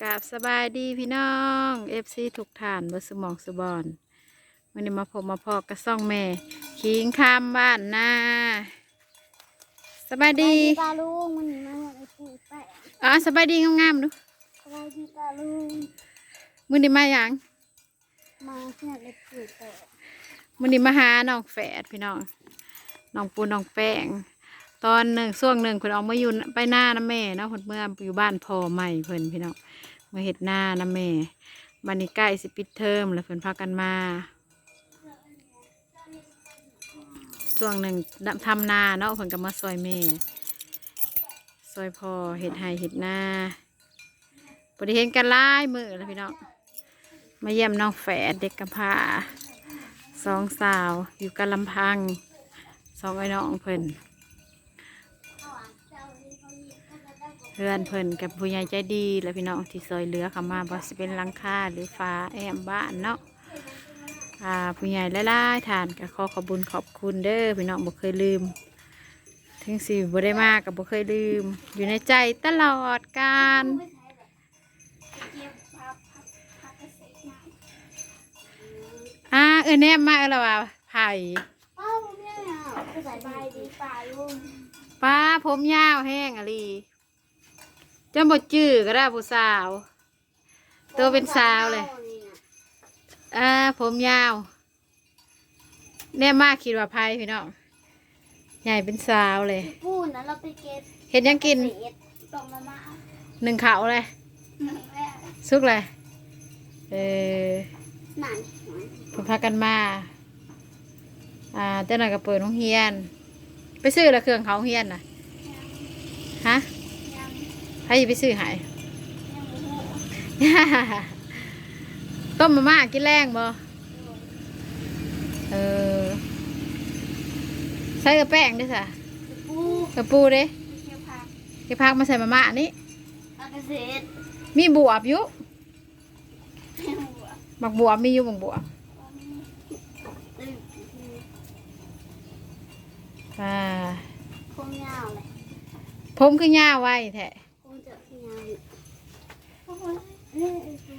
กราบสบายดีพี่น้องเอฟซีทุกฐานบสมองสุบอนวันนี้มาพบมาพอกระซ่องแม่ขิงข้ามบ้านนาสบายดีปลาลุงมันมาไอ้ปูแปะอ๋อสบายดีงามๆดูสบายดีปลาลุงมือนี้มาอย่างมาเพื่อนไอ้ปูแปะมือนี้มาหาน้องแฝดพี่น้องน้องปูน้องแป้ง ตอนหนึ่งช่วงหนึ่งเพิ่นออกมาอยู่ไปหน้าน้าแม่เนาะเพิ่นเมื่ออยู่บ้านพ่อใหม่เพิ่นพี่น้องมาเฮ็ดหน้าน้าแม่บันนี้ใกล้สิปิดเทอมแล้วเพิ่นพากันมาช่วงหนึ่งทำนาเนาะเพิ่นก็มาซอยแม่ซอยพ่อเฮ็ดไห้เฮ็ดหน้าบ่ได้เห็นกันหลายมือแล้วพี่น้องมาเยี่ยมน้องแฝดเด็กกำพร้าสองสาวอยู่กันลำพังสองไอ้น้องเพิ่น เพื่อนเพิ่นกับผู้ใหญ่ใจดีและพี่น้องที่ซอยเหลือเขามาบ่สิเป็นหลังคาหรือฟ้าแอมบ้านเนาะอ่าผู้ใหญ่หลายๆทานก็ขอขอบคุญขอบคุณเด้อพี่น้องบ่เคยลืม ถึงสิบ่ได้มากก็บ่เคยลืม อยู่ในใจตลอดกาลอ่าเออแนมมาเออละว่าไผ่อ้าวเนี่ยสบายดีปลาลุงป้าผมยาวแห้งอะลี จำบ่จื้อก็ได้ผู้สาว ตัวเป็นสาวเลยอ่าผมยาวแน่มากคิดว่าไพ่พี่น้องใหญ่เป็นสาวเลยพูดนะเราไปเก็บเห็นยังกินเศษตรงมามาหนึ่งเขาเลยแม่สุกเลยเออหนันเพิ่นพากันมา อ่าเจ้าหน่อยก็เปิดโรงเรียน ไปซื้อละเครื่องเขาโรงเรียนน่ะฮะยัง ใครไปซื้อใหายยังไม่ต้มมาม่ากินแรงบ่เออใส่กระแป้งด้วยสะปูกระปูเด้เกี่ยวผักเก็บพักมาใส่มาม่านี่เอาเกษตรมีบวบอยู่ให้หัวบักบวบมีอยู่บักบวบตึ้งอ่าคงยาวเลยผมคือย่าไว้แท้ คงจะยาวโอ้ยเอ้ยไอ้ปู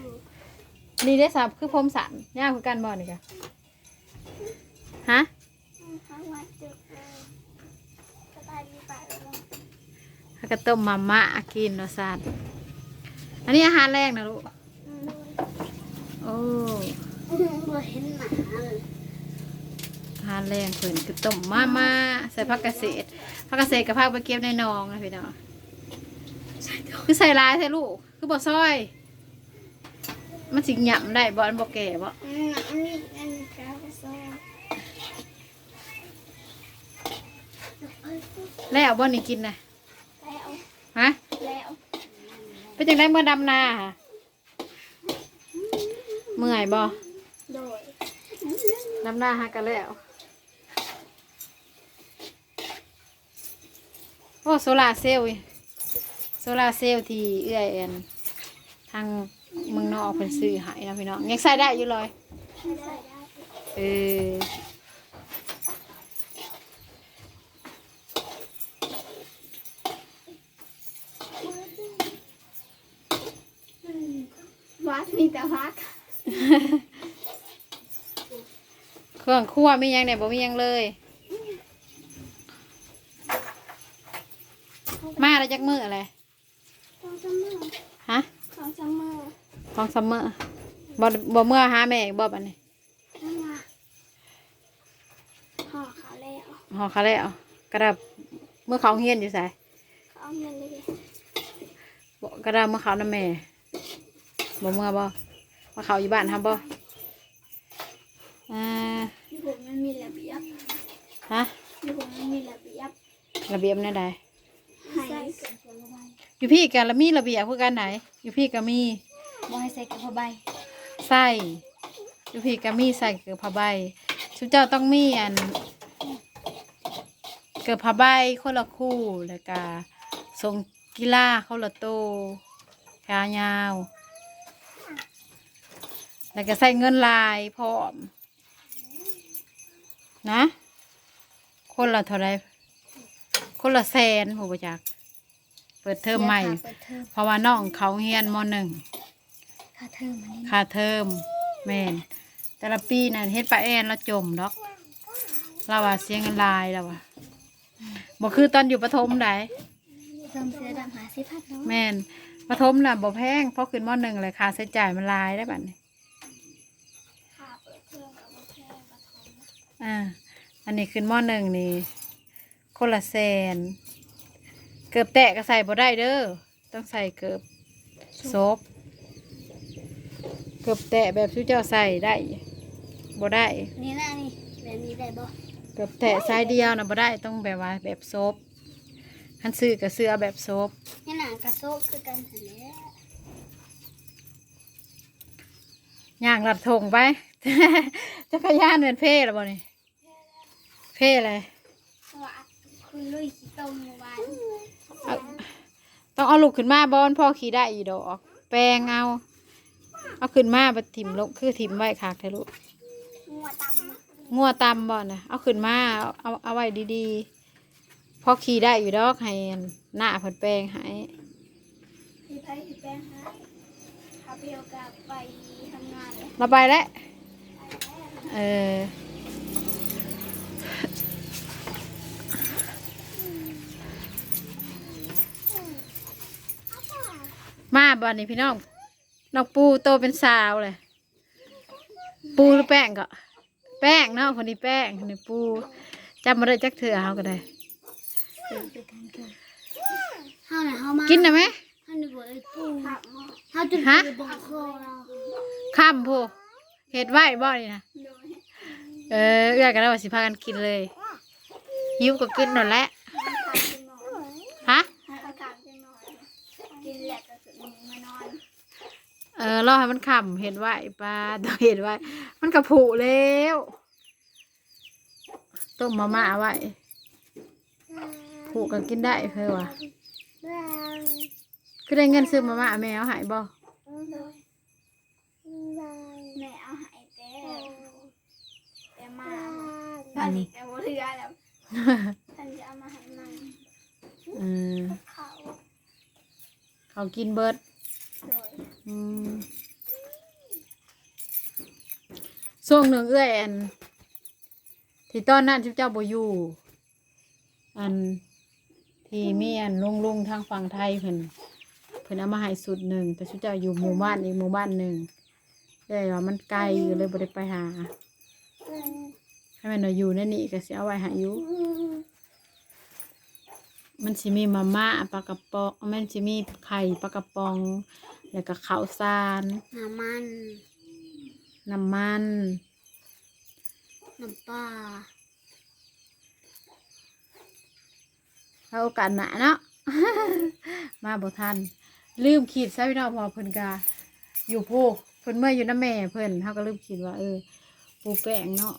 นี่ได้สับคือผมสันย่าคือกันบ่นี่กะฮะข้างวันจุกเลยสบายดีปลาลุงถ้ากระต้มมาม่ากินเนาะสันอันนี้อาหารแรกนะลูกอืมโอ้บ่เห็นหมาเลยอาหารแรงเพิ่นคือต้มมาม่าใส่ผักเกษตรผักเกษตรกับผักไปเก็บในหนองนะพี่น้องคือใส่ลายใส่ลูกคือบ่ซอย มันสิหยำได้บ่อันบ่แก่บ่อืมอันนี้อันกาโซ่แล้วบ่นี่กินนะแล้วฮะแล้วเป็นจังไดเมื่อดำนาค่ะเมื่อยบ่โดยดำนาหากันแล้วโอ้โซลาเซลล์อีโซลาเซลล์ที่เอื้อยแอนทาง มืองนอกเป็นซื้อใหายนะพี่น้องยังใส่ได้อยู่เลยไม่ได้ได้เออวัดมีแต่พักเครื่องครัวมีหยังเนี่ยบ่มีหยังเลย มาแล้วจักมืออะไร ของซัมเมอร์ ฮะ ของซัมเมอร์ ของ ซัมเมอร์บ่บ่เมื่อหาแม่อีกบ่บัดนี้นั่นมาห่อเขาแล้วหอเขาแล้วกระดับเมื่อเขาเฮียนอยู่ไสเขาเอาเงินเลยบ่กระดับเมื่อเขานำแม่บ่เมื่อบ่มาเขาอยู่บ้านทำบ่อ่าที่ผมมันมีระเบียบฮะที่ผมมันมีระเบียบระเบียบแนวใดให้ใส่เสื้อผ้าใบอยู่พี่กันละมีระเบียบคือกันไหน อยู่พี่ก็มี บ่ให้ใส่กระเพาะใบใส่อยู่พี่ก็มีใส่เกือบผ้าใบชุดเจ้าต้องมีอัน เกือบผ้าใบคนละคู่แล้วก็ทรงกีฬาคนละโตขายาว แล้วก็ใส่เงินลายพร้อม นะ คนละเท่าไรคนละแสนหัวจัก เปิดเทอมใหม่เปิดเทอมเพราะว่าน้องเขาเฮียนมหนึ่ง ค่าเทอมอันนี้ค่าเทอมแม่น แต่ละปีนั่นเฮ็ดปลาแอนแล้วจมดอกเราว่าเสียเงินหลายแล้วว่าบ่คือตอนอยู่ประถมไดเทอมเสียดำหาสิพัดเนาะแม่นประถมน่ะบ่แพงเพราะขึ้นมหนึ่งเลยค่าใช้จ่ายมันหลายได้บัดนี้ค่าเปิดเทอมกับโอเคประถมอ่า อันนี้ขึ้นมหนึ่งนี่คนละแสนเกือบแตะก็ใส่บ่ได้เด้อต้องใส่เกือบซบ เกือบแตะแบบที่เจ้าใส่ได้บ่ได้ นี่นะนี่แบบนี้ได้บ่เกือบแตะซ้ายเดียวนะบ่ได้ต้องแบบว่าแบบซบคันซื้อก็ซื้อเอาแบบซบนี่น่ะกระโซกคือกันหั่นแหละย่างหลัดถงไปจะพยานเป็นเพ่หรือบ่นี่เพ่อะไรเพราะว่าคุณลุยขี้ต้มเมื่อวานเอาต้องเอาลูกขึ้นมาบอนพ่อขี่ได้อีดอก แปลงเอา เอาขึ้นมาไปถิ่มลงคือถิ่มไว้คากเทลูกงัวตำบ่นะเอาขึ้นมาเอาเอาไว้ดีๆพ่อขี่ได้อยู่ดอกให้หน้าเพิ่นแปลงห้พี่ไพ่พี่แป้งห้เขาไปเอากลับไปทำงานเระบายแล้วเออมาบ่นี่พี่น้อง น้องปูโตเป็นสาวเลย ปูหรือแป้งก็ แป้งเนาะคนนี้แป้งคนนี้ปูจำมาได้จักเถื่อเฮาก็ได้ เฮาน่ะเฮามากินนะไหม เฮาน่ะบ่ได้ปูเฮาจุดฮะปูบ่คอเราข้ามพูเห็ดไว้บ่นี่นะเออเอื้อกันแล้วว่าสิพากันกินเลยหิวก็กินนั่นแหละฮะ ให้อากาศจังหน่อยกินแหละก็สุดมานอน เออรอให้มันขำเห็ดไว้ปลาต้องเห็ดไว้มันกระผุแล้วต้มมาม่าไว้ผูกก็กินได้เพื่อว่ะก็ได้เงินซื้อมาม่าแมวหายบ่แม่เอาให้แต่แต่มาตอนนี้แกบ่เหลือแล้วท่านจะเอามาให้มันอืมเขาเขากินเบิดโดย อืมช่วงหนึ่งเอื้อยอัน ที่ตอนนั้นที่เจ้าบ่อยู่อันที่มีอันลุงลุงทางฝั่งไทยเพิ่นเพิ่นเอามาให้สุดหนึ่งแต่ชุดเจ้าอยู่หมู่บ้านอีกหมู่บ้านหนึ่งได้ว่ามันไกลอยู่เลยบ่ได้ไปหา ให้มันเอาอยู่นั่นนี่ก็สิเอาไว้หาอยู่มันสิมีมาม่าปลากระป๋องมันสิมีไข่ปลากระป๋อง แล้วก็ข้าวสารน้ำมัน น้ำมัน น้ำปลาเอาโอกาสหนาเนาะ มาบ่ทัน ลืมขีดใส่พี่น้องพอเพิ่นกาอยู่ผู้เพิ่นเมื่ออยู่น้ำแม่เพิ่นเฮาก็ลืมขีดว่า เออ ปูแป้งเนาะ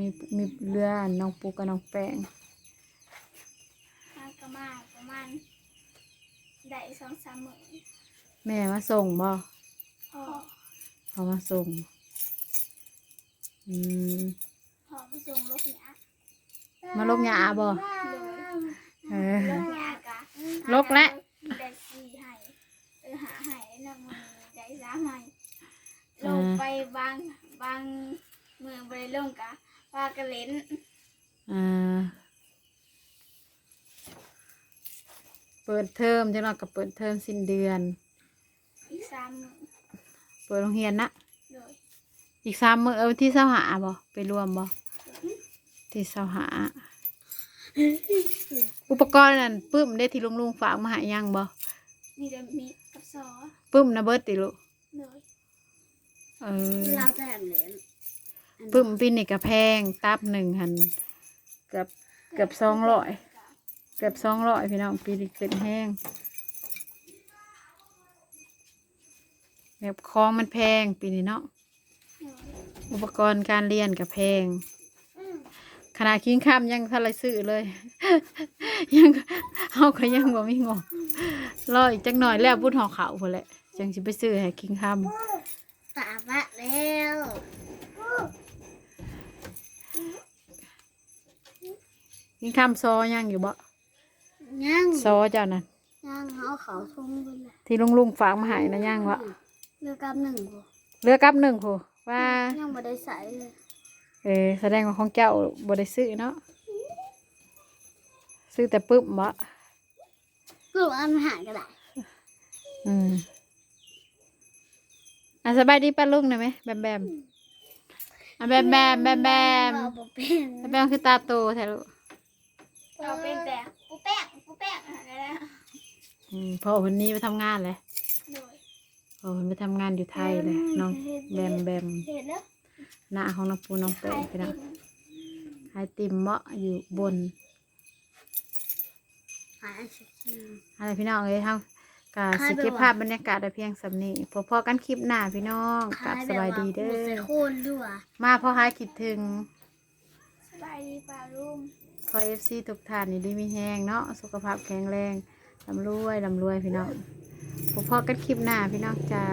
มีมีเรือน้องปูกับน้องแป้งห้ากระมาประมาณได้สองสามหมื่น แม่มาส่งบ่พอเขามาส่ง อืมพอมาส่งรถเนี้ยมาลบหยาบ่โดยเออรถเนี้ยกะลกและได้สี่ให้เออหาให้น้ำมันได้สามให้ลงไปบางบางเมืองไปลงกะปลากระเล่นอ่า เปิดเทอมจังหวะกับเปิดเทอมสิ้นเดือน อีกสามหมื่นเปิดโรงเรียนนะโดยอีกสามมื้อเออที่เสาหาบ่ไปรวมบ่ที่เสาหา อุปกรณ์นั่นปึ้มได้ที่ลุงลุงฝากมาใหายังบ่นี่จะมีกับซอปึ้มนะเบิดติลูกโดยเออเราจะแถมเหรียญปึ้มปีนี่ก็แพงตับหนึ่งหันเกือบเกือบสองร้อยเกือบสองร้อยพี่น้องปีนี้ขึ้นแห้ง แบบคลองมันแพงปีนี้เนาะอุปกรณ์การเรียนกับแพงขนาดคิงข้ามยังทะเลซื้อเลย ยังเอาก็ยังบ่มีงบรออีกจักหน่อยแล้วพูดหอเขาพอแหละจังสิไปซื้อให้คิงข้ามตาบะแล้วคิงข้ามซอยังอยู่บ่ยังซอเจ้านั่นย่างเอาเขาทุ่งไปเลยที่ลุงลุงฝากมาใหายนะย่างวะ เรือกำหนึ่งบ่เรือกับหนึ่งผู้ว่า ยังบ่ได้ใส่เลยเออแสดงว่าของเจ้าบ่ได้ซื้อเนาะซื้อแต่ปึ๊บบ่ลูกอันหาก็ได้อืมอะสบายดีป้าลุงหน่อยไหมแบมแบมอะแบมแบมแบมแบมเราบ่เป็นแบมแบมคือตาโตแท้ลูกเราเป็นแต่ปูแป้งปูแป้งอะไรนะอืมพอวันนี้ไปทำงานเลย โดยพอวันไปทำงานอยู่ไทยเลยน้องแบมแบมเห็นแล้วหน้าของน้องปูน้องเตยไปนะไอติมเมาะอยู่บนหาสกิลอะไรพี่น้องเอ้ยเฮากะคล้ายสิแบบเก็บว่าภาพบรรยากาศได้เพียงสำนี้พอพอกันคลิปหน้าพี่น้องกลับสบายดีเด้ใส่อโคนด้วยมาพอหายคิดถึงสบายดีป่าลุงพอเอฟซีทุกท่านนี่ดีมีแห้งเนาะสุขภาพแข็งแรงลำรวยลำรวยพี่น้อง พอพอกันคลิปหน้าพี่น้องจ้า